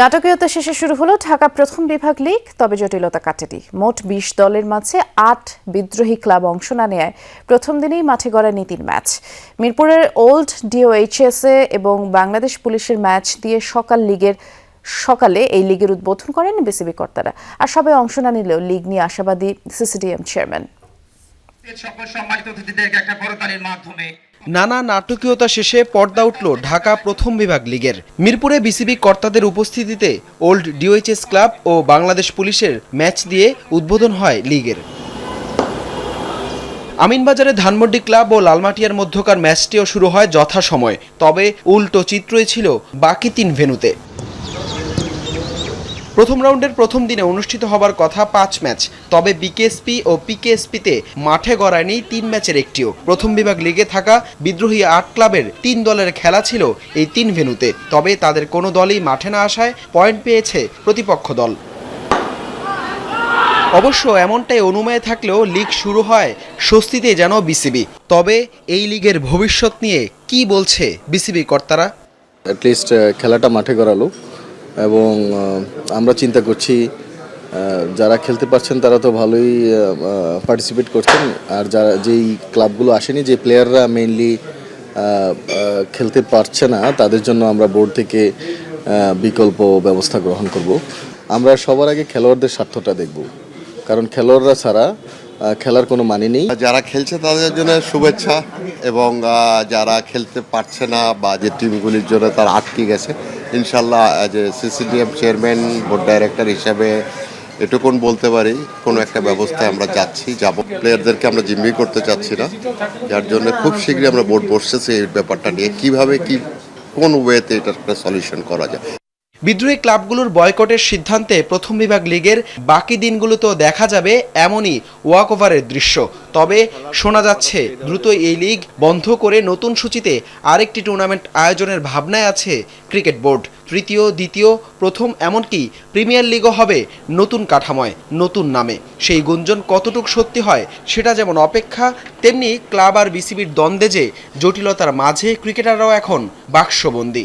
নাটকীয়তা শেষে শুরু হলো ঢাকা প্রথম বিভাগ লীগ, তবে জটিলতা কাটেনি। মোট বিশ দলের মাঝে আট বিদ্রোহী ক্লাব অংশ না নেয় প্রথম দিনেই মাঠে গড়ায়নি নীতির ম্যাচ। মিরপুরের ওল্ড ডিওএইচএস এবং বাংলাদেশ পুলিশের ম্যাচ দিয়ে সকাল লীগের সকালে এই লীগের উদ্বোধন করেন বিসিবি কর্তারা। আর সবাই অংশ না নিলেও লীগ নিয়ে আশাবাদী সিসিডিএম চেয়ারম্যান। নানা নাটকীয়তা শেষে পর্দা উঠল ঢাকা প্রথম বিভাগ লীগের। মিরপুরে বিসিবি কর্তাদের উপস্থিতিতে ওল্ড ডিওএইচএস ক্লাব ও বাংলাদেশ পুলিশের ম্যাচ দিয়ে উদ্বোধন হয় লীগের। আমিনবাজারে ধানমন্ডি ক্লাব ও লালমাটিয়ার মধ্যকার ম্যাচটিও শুরু হয় যথাসময়। তবে উল্টো চিত্রই ছিল বাকি তিন ভেন্যুতে। প্রথম রাউন্ডের প্রথম দিনে অনুষ্ঠিত হবার কথা পাঁচ ম্যাচ, তবে বিকেএসপি ও পিকেএসপিতে মাঠে গড়ায়নি তিন ম্যাচের একটিও। প্রথম বিভাগ লিগে থাকা বিদ্রোহী আট ক্লাবের তিন দলের খেলা ছিল এই তিন ভেন্যুতে, তবে তাদের কোনো দলই মাঠে না আসায় পয়েন্ট পেয়েছে প্রতিপক্ষ দল। অবশ্য এমনটাই অনুমেয় থাকলেও লিগ শুরু হয় স্বস্তিতে যেন বিসিবি। তবে এই লিগের ভবিষ্যৎ নিয়ে কি বলছে বিসিবি কর্তারা? অ্যাটলিস্ট খেলাটা মাঠে গড়ালো। এবং আমরা চিন্তা করছি যারা খেলতে পারছেন তারা তো ভালোই পার্টিসিপেট করছেন। আর যারা, যেই ক্লাবগুলো আসেনি, যে প্লেয়াররা মেইনলি খেলতে পারছে না, তাদের জন্য আমরা বোর্ড থেকে বিকল্প ব্যবস্থা গ্রহণ করব। আমরা সবার আগে খেলোয়াড়দের স্বার্থটা দেখব। কারণ খেলোয়াড়রা ছাড়া খেলার কোনো মানে নেই। যারা খেলছে তাদের জন্য শুভেচ্ছা এবং যারা খেলতে পারছে না বা যে টিমগুলির জন্য তারা আটকে গেছে ইনশাল্লাহ এ সিসিডিএম চেয়ারম্যান বোর্ড ডাইরেক্টর হিসাবে এটুকুন বলতে পারি, কোনো একটা ব্যবস্থায় আমরা যাচ্ছি, যাব। প্লেয়ারদেরকে আমরা জিম্মি করতে চাচ্ছি না, যার জন্য খুব শীঘ্রই আমরা বোর্ড বসতেছি এই ব্যাপারটা নিয়ে, কীভাবে, কি, কোন ওয়েতে এটার একটা সলিউশন করা যায়। বিদ্রোহী ক্লাবগুলোর বয়কটের সিদ্ধান্তে প্রথম বিভাগ লিগের বাকি দিনগুলোতেও দেখা যাবে এমনই ওয়াকওভারের দৃশ্য। তবে শোনা যাচ্ছে দ্রুত এই লিগ বন্ধ করে নতুন সূচিতে আরেকটি টুর্নামেন্ট আয়োজনের ভাবনায় আছে ক্রিকেট বোর্ড। তৃতীয়, দ্বিতীয়, প্রথম এমনকি প্রিমিয়ার লিগও হবে নতুন কাঠামোয়, নতুন নামে। সেই গুঞ্জন কতটুক সত্যি হয় সেটা যেমন অপেক্ষা, তেমনি ক্লাব আর বিসিবির দ্বন্দ্বে যে জটিলতার মাঝে ক্রিকেটাররাও এখন বাক্সবন্দী।